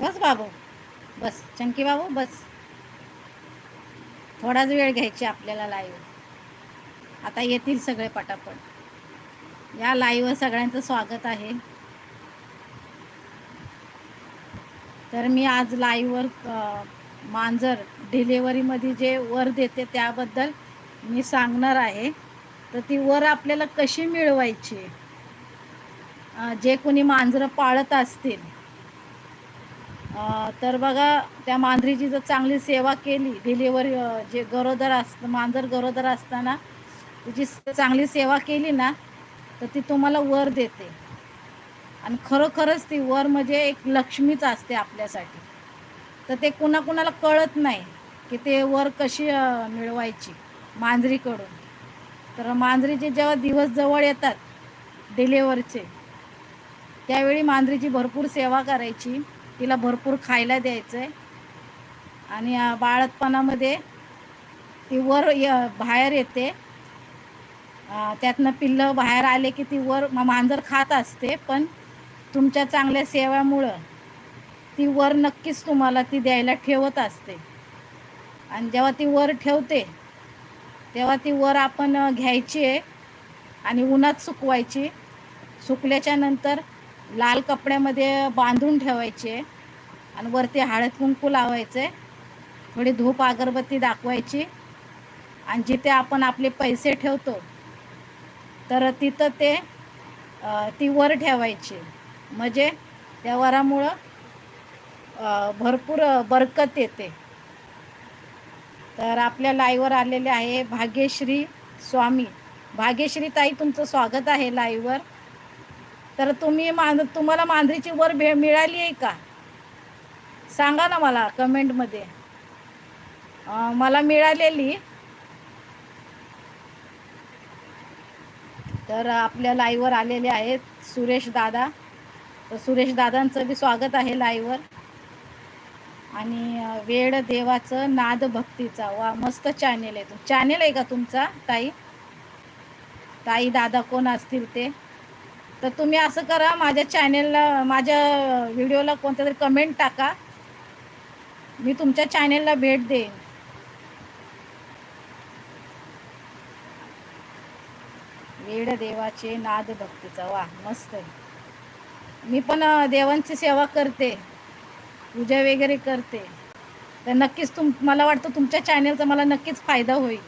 बस बाबू बस. चंकी बाबू बस. थोडाच वेळ घ्यायची आपल्याला लाईव्ह आता येतील सगळे पटापट. या लाईव्ह सगळ्यांचं स्वागत आहे. तर मी आज लाईव्हवर मांजर डिलेवरीमध्ये जे वर देते त्याबद्दल मी सांगणार आहे. तर ती वर आपल्याला कशी मिळवायची? जे कोणी मांजरं पाळत असतील तर बघा त्या मांजरीची जर चांगली सेवा केली डिलिव्हरी जे गरोदर असतं मांजर गरोदर असताना तिची चांगली सेवा केली ना तर ती तुम्हाला वर देते. आणि खरोखरच ती वर म्हणजे एक लक्ष्मीच असते आपल्यासाठी. तर ते कुणाकुणाला कळत नाही की ते वर कशी मिळवायची मांजरीकडून. तर मांजरीचे जेव्हा दिवस जवळ येतात डिलेवरचे त्यावेळी मांजरीची भरपूर सेवा करायची. तिला भरपूर खायला द्यायचं आहे आणि बाळतपणामध्ये ती वर य बाहेर येते. त्यातनं पिल्लं बाहेर आले की ती वर मांजर खात असते पण तुमच्या चांगल्या सेवामुळं ती वर नक्कीच तुम्हाला ती द्यायला ठेवत असते. आणि जेव्हा ती वर ठेवते तेव्हा ती वर आपण घ्यायची आहे आणि उन्हात सुकवायची. सुकल्याच्या नंतर लाल कपड्यामध्ये बांधून ठेवायचे आणि वरती हळद कुंकू लावायचे थोडी धूप अगरबत्ती दाखवायची. आणि जिथे आपण आपले पैसे ठेवतो तर तिथं ते ती वर ठेवायची. म्हणजे त्या वरामुळं भरपूर बरकत येते. तर आपल्या लाईवर आलेले आहे भाग्यश्री स्वामी. भाग्यश्री ताई तुमचं स्वागत आहे लाईवर. तर तुम्ही मांज तुम्हाला मांजरीची वर भे मिळाली आहे का? सांगा ना मला कमेंटमध्ये. मला मिळालेली. तर आपल्या लाईव्हवर आलेले आहेत सुरेश दादा. तर सुरेश दादांचं बी स्वागत आहे लाईव्हवर आणि वेळ वेड देवाचं नाद भक्तीचा वा मस्त चॅनेल आहे. चॅनेल आहे का तुमचा ताई? ताई दादा कोण असतील ते? तर तुम्ही असं करा माझ्या चॅनेलला माझ्या व्हिडिओला कोणत्या तरी कमेंट टाका. मी तुमच्या चॅनेलला भेट देईन. वेड देवाचे नाद भक्तीचा वा मस्त आहे. मी पण देवांची सेवा करते पूजा वगैरे करते. तर नक्कीच तुम मला वाटतं तुमच्या चॅनेलचा मला नक्कीच फायदा होईल.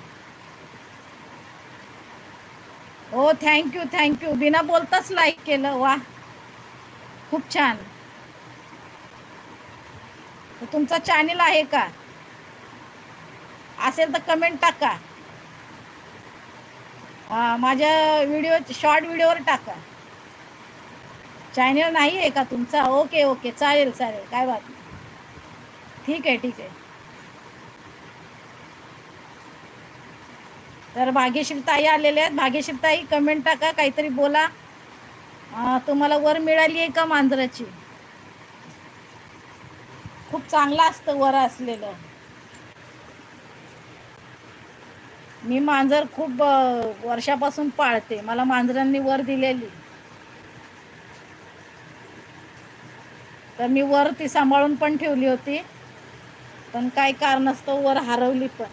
हो थँक्यू थँक्यू बिना बोलताच लाईक केलं वा. खूप छान. तुमचा चॅनल आहे का? असेल तर कमेंट टाका. हा, माझ्या व्हिडिओ शॉर्ट व्हिडिओवर टाका. चॅनल नाही आहे का तुमचा? ओके ओके चालेल चालेल. काय बात नाही. ठीक आहे ठीक आहे. तर भाग्यशीरताई आलेले आलेल्या आहेत. भाग्यशीरताई कमेंट टाका काहीतरी बोला. तुम्हाला वर मिळाली आहे का मांजराची? खूप चांगलं असतं वर असलेलं. मी मांजर खूप वर्षापासून पाळते. मला मांजरांनी वर दिलेली. तर मी वर ती सांभाळून पण ठेवली होती. पण काही कारणास्तव वर हरवली पण.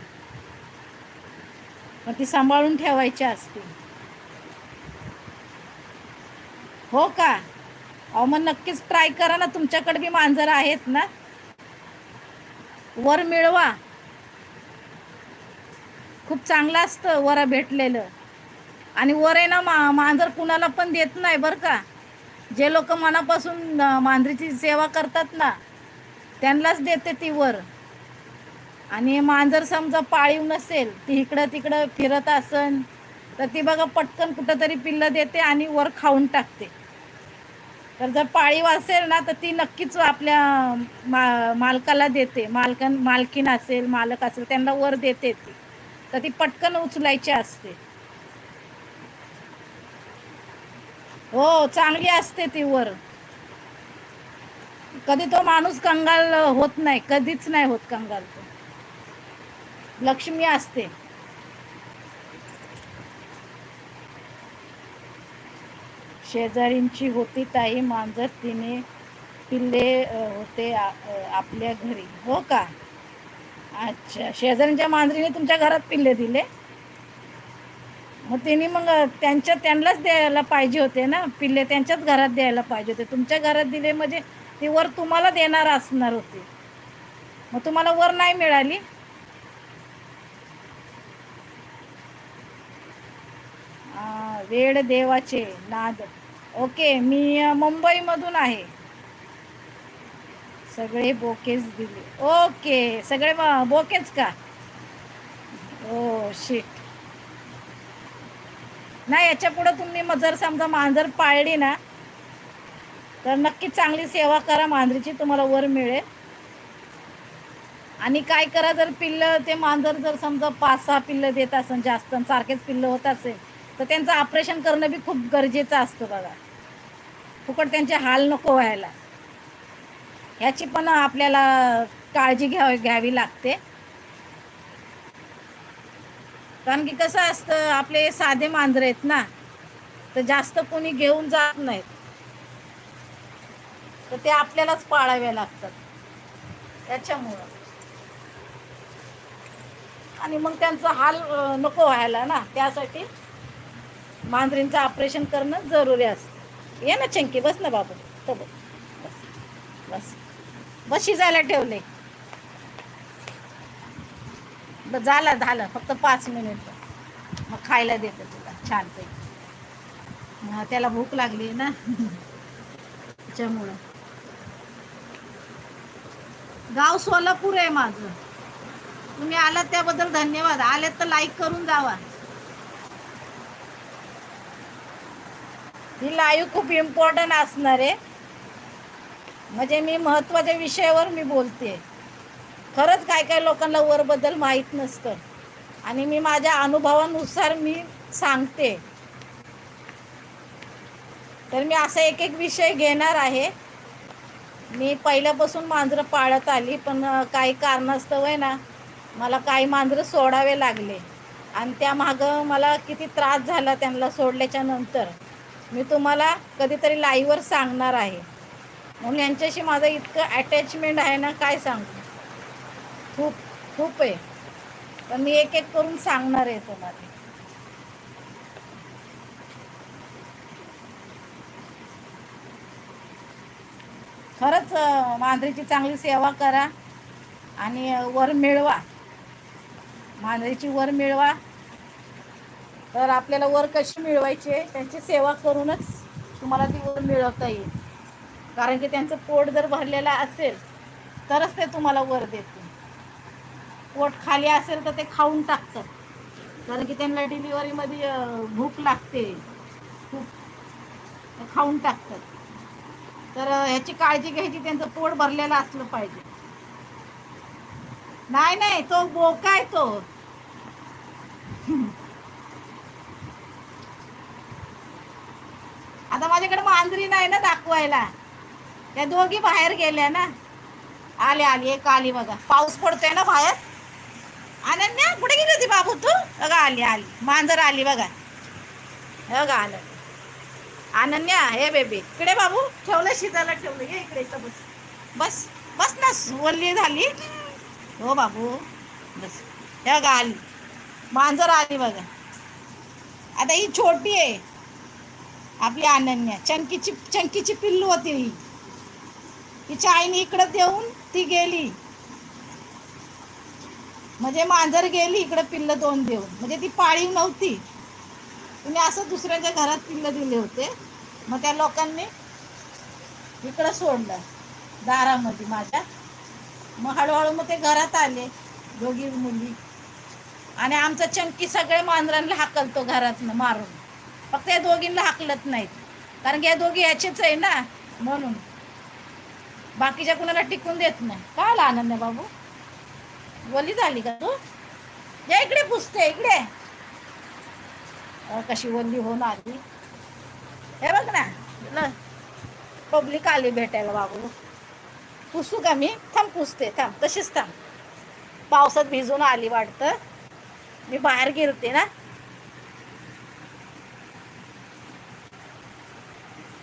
मग ती सांभाळून ठेवायची असते हो का? अहो मग नक्कीच ट्राय करा ना. तुमच्याकडे बी मांजर आहेत ना. वर मिळवा. खूप चांगलं असतं वर भेटलेलं. आणि वर आहे ना मा मांजर कुणाला पण देत नाही बरं का. जे लोक मनापासून मांजरीची सेवा करतात ना त्यांनाच देते ती वर. आणि मांजर समजा पाळीव नसेल ती इकडं तिकडं फिरत असन तर ती बघा पटकन कुठंतरी पिल्लं देते आणि वर खाऊन टाकते. तर जर पाळीव असेल ना तर ती नक्कीच आपल्या मा मालकाला देते. मालकन मालकीन असेल मालक असेल त्यांना वर देते ती. तर ती पटकन उचलायची असते. हो चांगली असते ती वर. कधी तो माणूस कंगाल होत नाही कधीच नाही होत कंगाल तो. लक्ष्मी असते. शेजारींची होती ताई मांजर तिने पिल्ले होते आपल्या घरी. हो का? अच्छा. शेजारींच्या मांजरीने तुमच्या घरात पिल्ले दिले? मग त्यांनी मग त्यांच्या त्यांनाच द्यायला पाहिजे होते ना? पिल्ले त्यांच्याच घरात द्यायला पाहिजे होते. तुमच्या घरात दिले म्हणजे ती वर तुम्हाला देणार असणार होती. मग तुम्हाला वर नाही मिळाली? वेड देवाचे नाद. ओके मी मुंबईमधून आहे. सगळे बोकेच दिले. ओके सगळे बोकेच का? ओ शिट नाही याच्या पुढं तुम्ही मग जर समजा मांजर पाळली ना तर नक्की चांगली सेवा करा मांजरीची तुम्हाला वर मिळेल. आणि काय करा जर पिल्लं ते मांजर जर समजा पाच सहा पिल्लं देत असेल जास्त सारखेच पिल्लं होत असेल तर त्यांचं ऑपरेशन करणं बी खूप गरजेचं असतं बघा. फुकट त्यांचे हाल नको व्हायला. ह्याची पण आपल्याला काळजी घ्यावी घ्यावी लागते. कारण की कसं असतं आपले साधे मांजर आहेत ना तर जास्त कोणी घेऊन जात नाहीत. तर ते आपल्यालाच पाळावे लागतात. त्याच्यामुळं. आणि मग त्यांचा हाल नको व्हायला ना त्यासाठी मांजरींचं ऑपरेशन करणं जरुरी असतं. ये ना चंकी बस ना बाबू. तो बस बस. बस. बस शिजायला ठेवले. झालं झालं. फक्त पाच मिनिट. मग खायला देते तुला. छानपैकी. ते त्याला भूक लागली ना. त्याच्यामुळं. गाव सोलापूर आहे माझं. तुम्ही आलात त्याबद्दल धन्यवाद. आलेत तर लाईक करून जावा. ही लाईव्ह खूप इम्पॉर्टंट असणार आहे. म्हणजे मी महत्त्वाच्या विषयावर मी बोलते. खरंच काय काय लोकांना वरबद्दल माहीत नसतं. आणि मी माझ्या अनुभवानुसार मी सांगते. तर मी असा एक एक विषय घेणार आहे. मी पहिल्यापासून मांजरं पाळत आली पण काही कारणास्तव आहे ना मला काही मांजरं सोडावे लागले. आणि त्या मागं मला किती त्रास झाला त्यांना सोडल्याच्या नंतर. मी तुम्हाला कधीतरी लाईव्हवर सांगणार आहे. म्हणून यांच्याशी माझं इतकं अटॅचमेंट आहे ना काय सांगू? खूप खूप आहे. पण मी एक एक करून सांगणार आहे तुम्हाला. खरंच मांजरीची चांगली सेवा करा आणि वर मिळवा. मांजरीची वर मिळवा. तर आपल्याला वर कशी मिळवायची आहे त्यांची सेवा करूनच तुम्हाला ती वर मिळवता येईल. कारण की त्यांचं पोट जर भरलेलं असेल तरच ते तुम्हाला वर देतील. पोट खाली असेल तर ते खाऊन टाकतात. कारण की त्यांना डिलिव्हरीमध्ये भूक लागते. खूप. खाऊन टाकतात. तर ह्याची काळजी घ्यायची त्यांचं पोट भरलेलं असलं पाहिजे. नाही नाही तो बोका आहे तो. आता माझ्याकडे मांजरी नाही ना दाखवायला. त्या दोघी बाहेर गेल्या ना. आले आली एक आली बघा. पाऊस पडतोय ना बाहेर. अनन्या कुठे गेली होती बाबू तू? बघा आली आली. मांजर आली बघा. बघा आलं. अनन्या हे बेबी. इकडे बाबू. ठेवलं शिजायला ठेवलं. ये इकडे इथं बस. बस बस ना. वल्ली झाली. हो बाबू. बस. हे बघा आली. मांजर आली बघा. आता ही छोटी आहे. आपली अनन्या. चंकीची चंकीची पिल्लू होती ही. तिच्या आईने इकडं देऊन ती गेली. म्हणजे मांजर गेली इकडं पिल्लं दोन देऊन. म्हणजे ती पाळीव नव्हती. तिने असं दुसऱ्याच्या घरात पिल्लं दिले होते. मग त्या लोकांनी इकडं सोडलं दारामध्ये माझ्या. मग हळूहळू मग ते घरात आले दोघी मुली. आणि आमचा चंकी सगळे मांजरांना हाकलतो घरातनं मारून. फक्त या दोघींना हाकलत नाहीत. कारण की या दोघी याचेच आहे ना म्हणून. बाकीच्या कुणाला टिकून देत नाही. का आला आनंद बाबू? वली झाली का तू? या इकडे पुसते इकडे. कशी वल्ली होऊन आली हे बघ ना. पब्लिक आली भेटायला बाबू. पुसू का मी? थांब पुसते थांब. तशीच थांब. पावसात भिजून आली वाटतं. मी बाहेर गेलते ना.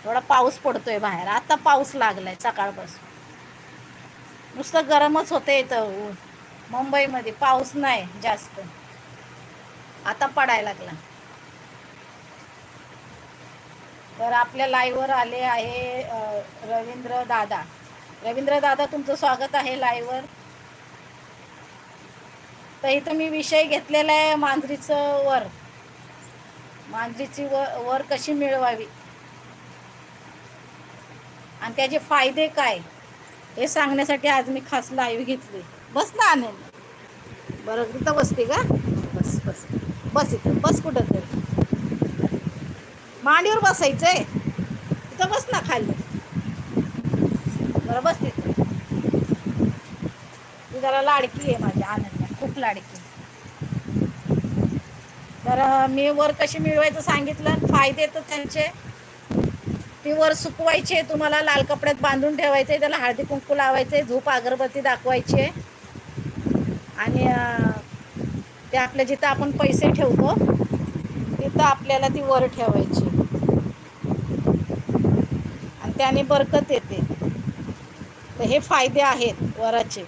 थोडा पाऊस पडतोय बाहेर. आता पाऊस लागलाय सकाळपासून. नुसतं गरमच होते इथं. मुंबईमध्ये पाऊस नाही जास्त. आता पडायला लागला. तर आपल्या लाईव्हवर आले आहे रवींद्र दादा. रवींद्र दादा तुमचं स्वागत आहे लाईव्हवर. तर इथं मी विषय घेतलेला आहे मांजरीचं वर. मांजरीची व वर कशी मिळवावी? आणि त्याचे फायदे काय? हे सांगण्यासाठी आज मी खास लाईव्ह घेतली. बस ना आनंद बरं तिथं बसते का? बस बस. बस इथं. बस कुठं तरी. मांडीवर आहे तिथं बस ना खाली. बरं बस तिथं. ती जरा लाडकी आहे माझ्या आनंद. खूप लाडकी. तर मी वर कशी मिळवायचं सांगितलं? फायदे तर त्यांचे. ती वर सुकवायचे तुम्हाला लाल कपड्यात बांधून ठेवायचे त्याला हळदी कुंकू लावायचे झूप अगरबत्ती दाखवायचे. आणि ते आपल्या जिथं आपण पैसे ठेवतो तिथं आपल्याला ती वर ठेवायची. आणि त्याने बरकत येते. तर हे फायदे आहेत वराचे.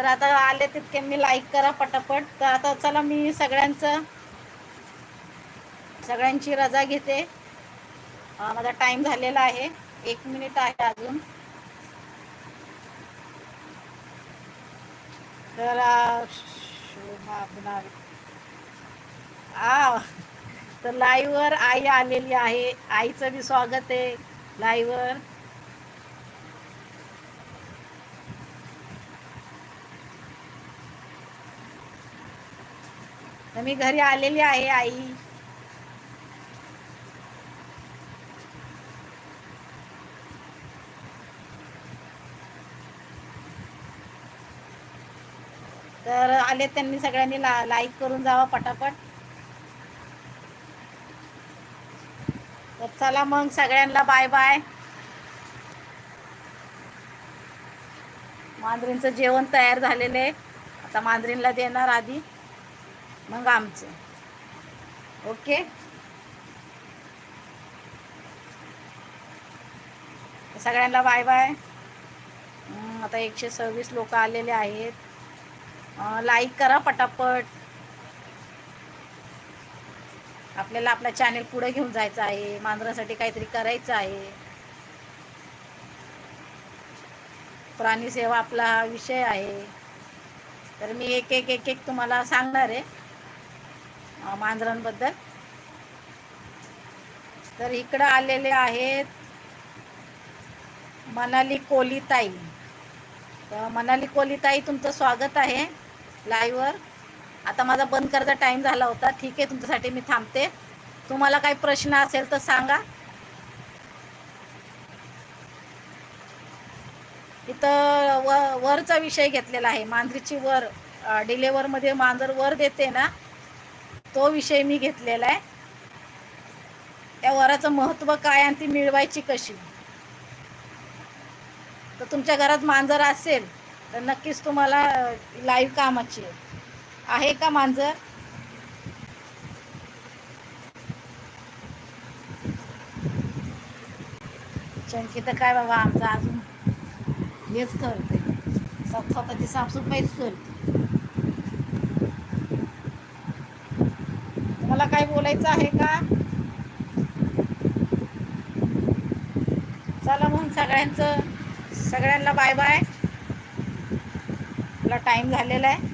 तर आता आले तितके मी लाईक करा पटापट. तर आता चला मी सगळ्यांचं सगळ्यांची रजा घेते. माझा टाईम झालेला आहे. एक मिनिट आहे अजून. तर आ तर लाईव्हवर आई आलेली आहे. आईचं बी स्वागत आहे लाईव्हवर तर मी घरी आलेली आहे आई. तर आले त्यांनी सगळ्यांनी ला लाईक करून जावा पटापट. तर चला मग सगळ्यांना बाय बाय मांजरींचं जेवण तयार झालेलं आहे. आता मांजरींला देणार आधी. मग आमचं. ओके? सगळ्यांना बाय बाय. आता एकशे सव्वीस लोक आलेले आहेत. लाईक करा पटापट. आपल्याला आपला चॅनेल पुढे घेऊन जायचं आहे. मांजरासाठी काहीतरी करायचं आहे. प्राणी सेवा आपला विषय आहे. तर मी एक एक एक एक तुम्हाला सांगणार आहे. मांजरांबद्दल. तर इकडं आलेले आहेत मनाली कोलीताई. तर मनाली कोलीताई तुमचं स्वागत आहे लाईव्हवर आता माझा बंद करायचा टाईम झाला होता. ठीक आहे तुमच्यासाठी मी थांबते. तुम्हाला काही प्रश्न असेल तर सांगा. इथं व वरचा विषय घेतलेला आहे. मांजरीची वर डिलेवरमध्ये मांजर वर देते ना तो विषय मी घेतलेला आहे. त्या वराचं महत्त्व काय आणि ती मिळवायची कशी? तर तुमच्या घरात मांजर असेल तर नक्कीच तुम्हाला लाईव्ह कामाची आहे का मांजर? चंकी तर काय बाबा आमचा अजून हेच करते. स्वतःची साफसफाईच करते. मला काय बोलायचं आहे का? चला मग सगळ्यांचं सगळ्यांना बाय बाय आपला टाईम झालेला आहे.